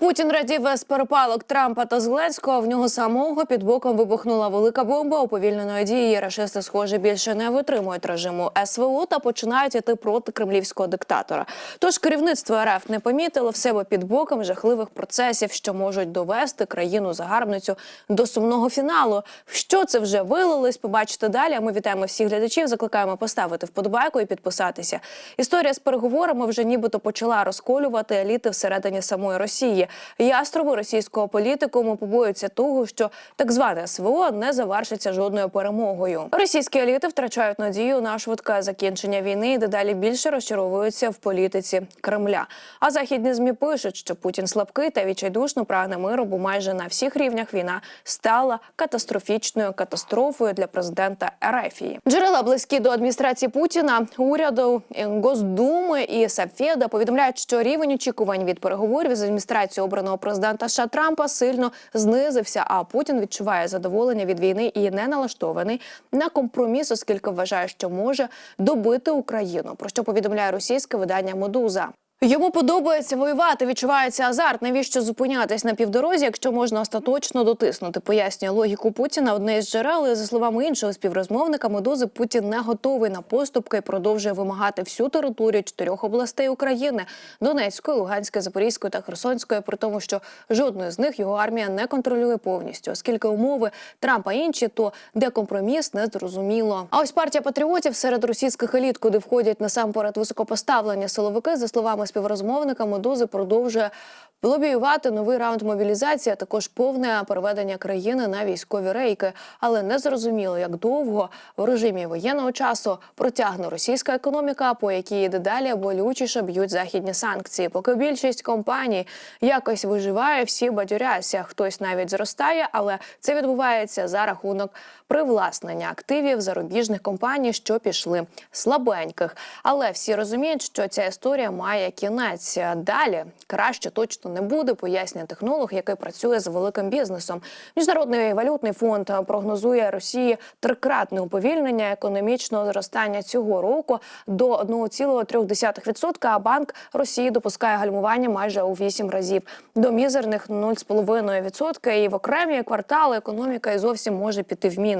Путін радів з перепалок Трампа та Зеленського. В нього самого під боком вибухнула велика бомба. Уповільненої дії рашисти, схоже, більше не витримують режиму СВО та починають іти проти кремлівського диктатора. Тож керівництво РФ не помітило в себе під боком жахливих процесів, що можуть довести країну загарбницю до сумного фіналу. Що це вже вилилось? Побачите далі. Ми вітаємо всіх глядачів. Закликаємо поставити вподобайку і підписатися. Історія з переговорами вже нібито почала розколювати еліти всередині самої Росії. Яструби російського політикуму побоюються того, що так зване СВО не завершиться жодною перемогою. Російські еліти втрачають надію на швидке закінчення війни і дедалі більше розчаровуються в політиці Кремля. А західні змі пишуть, що Путін слабкий та відчайдушно прагне миру, бо майже на всіх рівнях війна стала катастрофічною катастрофою для президента Ерефії. Джерела близькі до адміністрації Путіна, уряду, Госдуми і Сапфеда повідомляють, що рівень очікувань від переговорів з адміністрацією обраного президента США Трампа сильно знизився. А Путін відчуває задоволення від війни і не налаштований на компроміс, оскільки вважає, що може добити Україну. Про що повідомляє російське видання Медуза. Йому подобається воювати, відчувається азарт. Навіщо зупинятись на півдорозі, якщо можна остаточно дотиснути? Пояснює логіку Путіна. Одне із джерел, за словами іншого співрозмовника Медузи, Путін не готовий на поступки і продовжує вимагати всю територію чотирьох областей України: Донецької, Луганської, Запорізької та Херсонської. При тому, що жодної з них його армія не контролює повністю, оскільки умови Трампа інші, то де компроміс не зрозуміло. А ось партія патріотів серед російських еліт, куди входять насамперед високопоставлені силовики, за словами співрозмовника Медузи продовжує лобіювати новий раунд мобілізації, а також повне переведення країни на військові рейки. Але не зрозуміло, як довго в режимі воєнного часу протягне російська економіка, по якій дедалі болючіше б'ють західні санкції. Поки більшість компаній якось виживає, всі бадюряться. Хтось навіть зростає, але це відбувається за рахунок привласнення активів зарубіжних компаній, що пішли слабеньких. Але всі розуміють, що ця історія має кінець. Далі краще точно не буде, пояснює технолог, який працює з великим бізнесом. Міжнародний валютний фонд прогнозує Росії трикратне уповільнення економічного зростання цього року до 1,3%, А банк Росії допускає гальмування майже у 8 разів до мізерних 0,5%. І в окремі квартали економіка і зовсім може піти в мінус.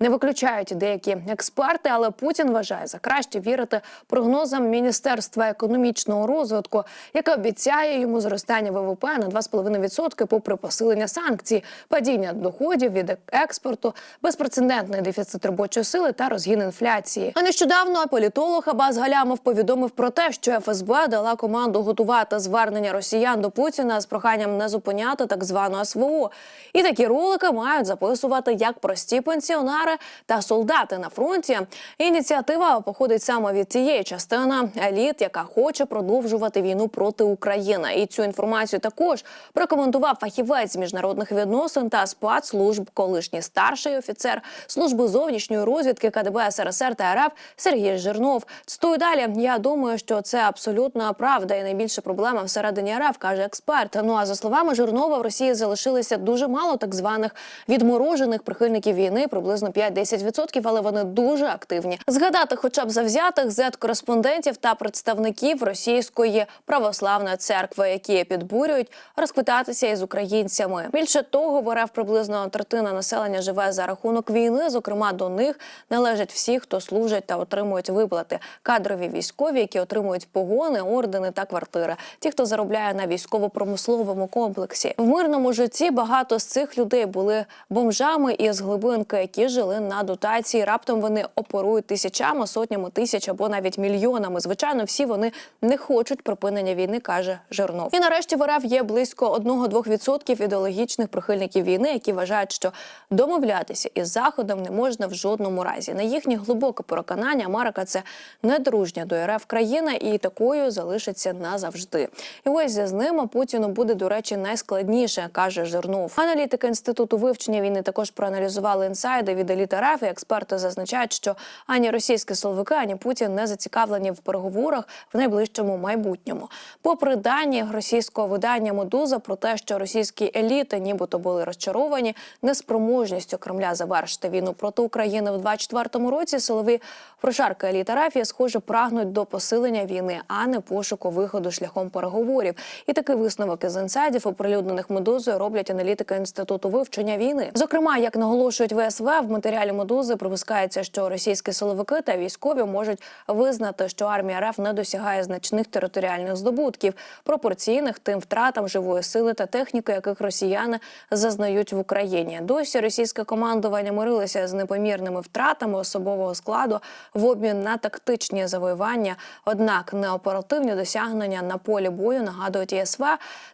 Не виключають деякі експерти, але Путін вважає за краще вірити прогнозам Міністерства економічного розвитку, яке обіцяє йому зростання ВВП на 2,5% попри посилення санкцій, падіння доходів від експорту, безпрецедентний дефіцит робочої сили та розгін інфляції. А нещодавно політолог Абаз Галямов повідомив про те, що ФСБ дала команду готувати звернення росіян до Путіна з проханням не зупиняти так звану СВО. І такі ролики мають записувати як прості пенсіонери та солдати на фронті. Ініціатива походить саме від цієї частини еліт, яка хоче продовжувати війну проти України. І цю інформацію також прокоментував фахівець міжнародних відносин та спецслужб, колишній старший офіцер служби зовнішньої розвідки КДБ СРСР та РФ Сергій Жирнов. Цитую далі. Я думаю, що це абсолютна правда, і найбільша проблема всередині РФ, каже експерт. Ну а за словами Жирнова, в Росії залишилося дуже мало так званих відморожених прихильників війни, приблизно 5-10%, але вони дуже активні. Згадати, хоча б завзятих зет-кореспондентів та представників російської православної церкви, які підбурюють розквитатися із українцями. Більше того, в РФ приблизно третина населення живе за рахунок війни. Зокрема, до них належать всі, хто служать та отримують виплати, кадрові військові, які отримують погони, ордени та квартири. Ті, хто заробляє на військово-промисловому комплексі, в мирному житті багато з цих людей були бомжами із глибинки, які жили на дотації. Раптом вони оперують тисячами, сотнями тисяч або навіть мільйонами. Звичайно, всі вони не хочуть припинення війни, каже Жирнов. І нарешті в РФ є близько 1-2% ідеологічних прихильників війни, які вважають, що домовлятися із заходом не можна в жодному разі. На їхнє глибоке переконання Америка це недружня до РФ країна і такою залишиться назавжди. І ось з ними Путіну буде, до речі, найскладніше, каже Жирнов. Аналітики інституту вивчення війни також проаналізували інсайди від еліт експерти зазначають, що ані російські силовики, ані Путін не зацікавлені в переговорах в найближчому майбутньому. Попри дані російського видання Медуза про те, що російські еліти, нібито були розчаровані неспроможністю Кремля завершити війну проти України в 24-му році. Силові прошарки еліт схоже, прагнуть до посилення війни, а не пошуку виходу шляхом переговорів. І такий висновок із інсайдів, оприлюднених медузою, роблять аналітики інституту вивчення війни. Зокрема, як наголошують ВСВ, в матеріалі медузи припускається, що російські силовики та військові можуть визнати, що армія РФ не досягає значних територіальних здобутків, пропорційних тим втратам живої сили та техніки, яких росіяни зазнають в Україні. Досі російське командування мирилося з непомірними втратами особового складу в обмін на тактичні завоювання. Однак неоперативні досягнення на полі бою нагадують ЄСВ.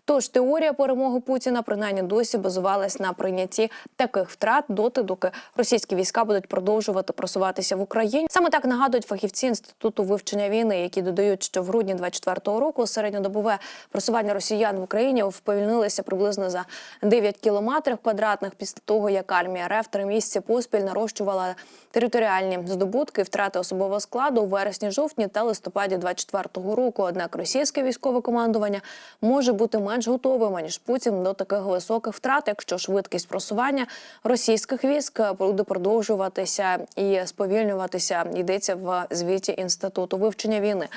Тож теорія перемоги Путіна принаймні досі базувалась на прийнятті таких втрат доти, доки російські війська будуть продовжувати просуватися в Україні. Саме так нагадують фахівці інституту вивчення війни, які додають, що в грудні 24-го року середньодобове просування росіян в Україні вповільнилося приблизно за 9 кілометрів квадратних після того, як армія РФ три місяці поспіль нарощувала територіальні здобутки, втрати особового складу у вересні, жовтні та листопаді 24-го року. Однак російське військове командування може бути менш готовим ніж Путін до таких високих втрат, якщо швидкість просування російських військ буде продовжуватися і сповільнюватися. Йдеться в звіті інституту вивчення війни.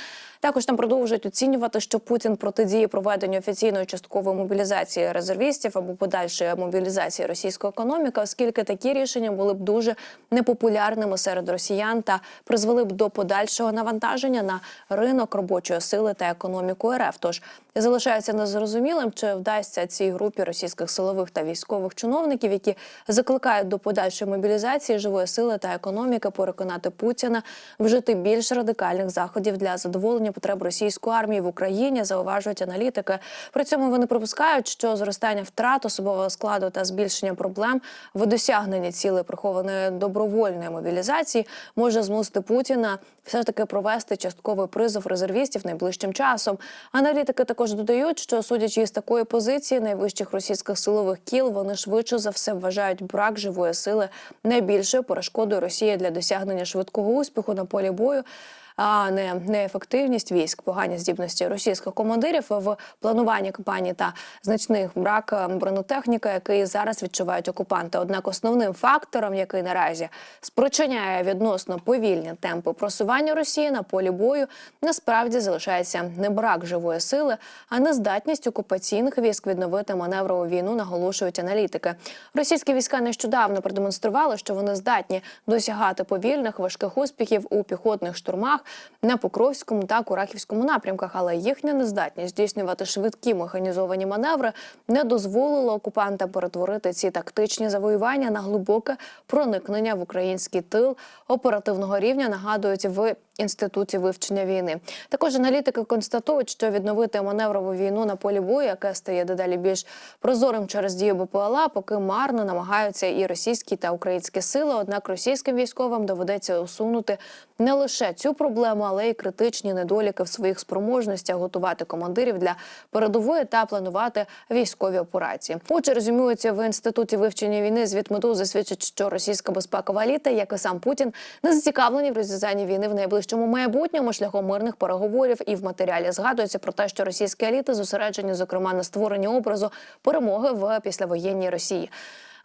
Також там продовжують оцінювати, що Путін протидіє проведенню офіційної часткової мобілізації резервістів або подальшої мобілізації російської економіки, оскільки такі рішення були б дуже непопулярними серед росіян та призвели б до подальшого навантаження на ринок робочої сили та економіку РФ. Тож залишається незрозумілим, чи вдасться цій групі російських силових та військових чиновників, які закликають до подальшої мобілізації живої сили та економіки, переконати Путіна вжити більш радикальних заходів для задоволення потреб російської армії в Україні, зауважують аналітики. При цьому вони припускають, що зростання втрат особового складу та збільшення проблем в досягненні цілей прихованої добровольної мобілізації може змусити Путіна все ж таки провести частковий призов резервістів найближчим часом. Аналітики також додають, що судячи із такої позиції найвищих російських силових кіл, вони швидше за все вважають брак живої сили найбільшою перешкодою Росії для досягнення швидкого успіху на полі бою а не неефективність військ, погані здібності російських командирів в плануванні кампанії та значний брак е, бронетехніки, який зараз відчувають окупанти. Однак основним фактором, який наразі спричиняє відносно повільні темпи просування Росії на полі бою, насправді залишається не брак живої сили, а нездатність окупаційних військ відновити маневрову війну, наголошують аналітики. Російські війська нещодавно продемонстрували, що вони здатні досягати повільних важких успіхів у піхотних штурмах на Покровському та Курахівському напрямках, але їхня нездатність здійснювати швидкі механізовані маневри не дозволила окупантам перетворити ці тактичні завоювання на глибоке проникнення в український тил оперативного рівня. Нагадують в інституті вивчення війни. Також аналітики констатують, що відновити маневрову війну на полі бою, яке стає дедалі більш прозорим через дію БПЛА, поки марно намагаються і російські та українські сили. Однак російським військовим доведеться усунути не лише цю проблему, але й критичні недоліки в своїх спроможностях готувати командирів для передової та планувати військові операції. Отже, резюмується в інституті вивчення війни. Звіт медузи свідчить, що російська безпекова еліта, як і сам Путін, не зацікавлені в розв'язанні війни в найближчому майбутньому шляхом мирних переговорів. І в матеріалі згадується про те, що російські еліти зосереджені, зокрема, на створенні образу перемоги в післявоєнній Росії.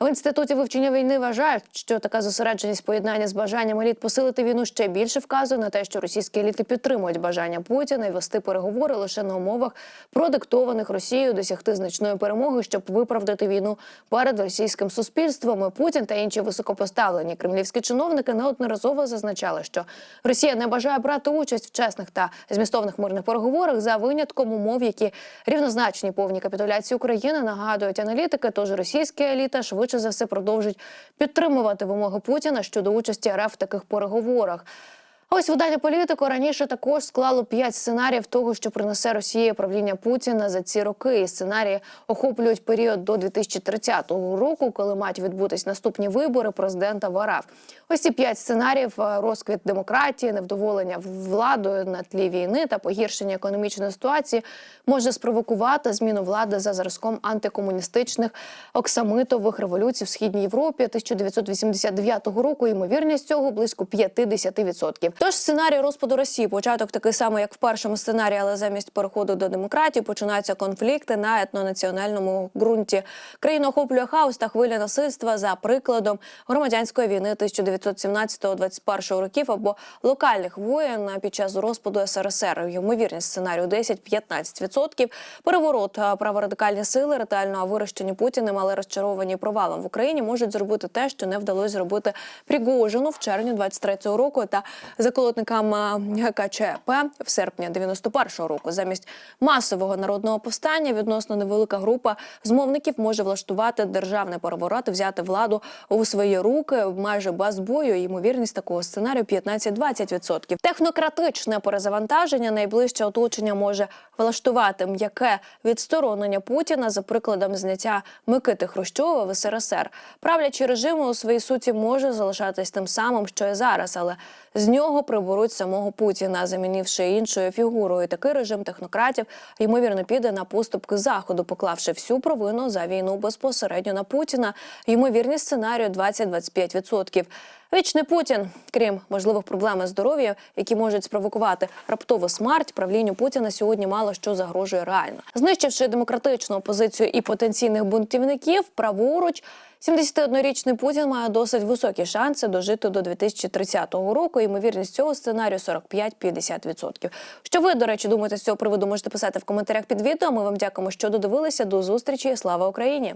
В інституті вивчення війни вважають, що така зосередженість поєднання з бажанням еліт посилити війну ще більше вказує на те, що російські еліти підтримують бажання Путіна і вести переговори лише на умовах, продиктованих Росією досягти значної перемоги, щоб виправдати війну перед російським суспільством. Путін та інші високопоставлені кремлівські чиновники неодноразово зазначали, що Росія не бажає брати участь в чесних та змістовних мирних переговорах за винятком умов, які рівнозначні повній капітуляції України нагадують аналітики. Тож російська еліта швидше за все продовжить підтримувати вимоги Путіна щодо участі РФ в таких переговорах. Ось видання політику раніше також склало п'ять сценаріїв того, що принесе Росії правління Путіна за ці роки. І сценарії охоплюють період до 2030 року, коли мають відбутись наступні вибори президента в РФ. Ось ці п'ять сценаріїв: е, розквіт демократії, невдоволення владою на тлі війни та погіршення економічної ситуації може спровокувати зміну влади за зразком антикомуністичних оксамитових революцій в східній Європі 1989 року. Ймовірність цього близько 50%. Тож сценарій розпаду Росії початок такий самий, як в першому сценарії, але замість переходу до демократії починаються конфлікти на етнонаціональному ґрунті. Країну охоплює хаос та хвиля насильства за прикладом громадянської війни 1917-21 років або локальних воєн під час розпаду СРСР. Ймовірність сценарію 10-15%. Переворот праворадикальні сили ретельно вирощені Путіним, але розчаровані провалом в Україні можуть зробити те, що не вдалося зробити Пригожину в червні 23-го року та заколотникам ГКЧП в серпні 91-го року. Замість масового народного повстання відносно невелика група змовників може влаштувати державний переворот, взяти владу у свої руки майже без бою. Ймовірність такого сценарію 15-20%. Технократичне перезавантаження найближче оточення може влаштувати м'яке відсторонення Путіна за прикладом зняття Микити Хрущова в СРСР. Правлячий режим у своїй суті може залишатись тим самим, що і зараз, але з нього приберуть самого Путіна, замінивши іншою фігурою. Такий режим технократів ймовірно піде на поступки заходу, поклавши всю провину за війну безпосередньо на Путіна. Ймовірність сценарію 20-25%. Вічний Путін, крім можливих проблем із здоров'ям, які можуть спровокувати раптову смерть, правлінню Путіна сьогодні мало що загрожує реально. Знищивши демократичну опозицію і потенційних бунтівників, праворуч 71-річний Путін має досить високі шанси дожити до 2030 року. Ймовірність цього сценарію 45-50%. Що ви, до речі, думаєте з цього приводу? Можете писати в коментарях під відео. Ми вам дякуємо, що додивилися. До зустрічі. Слава Україні!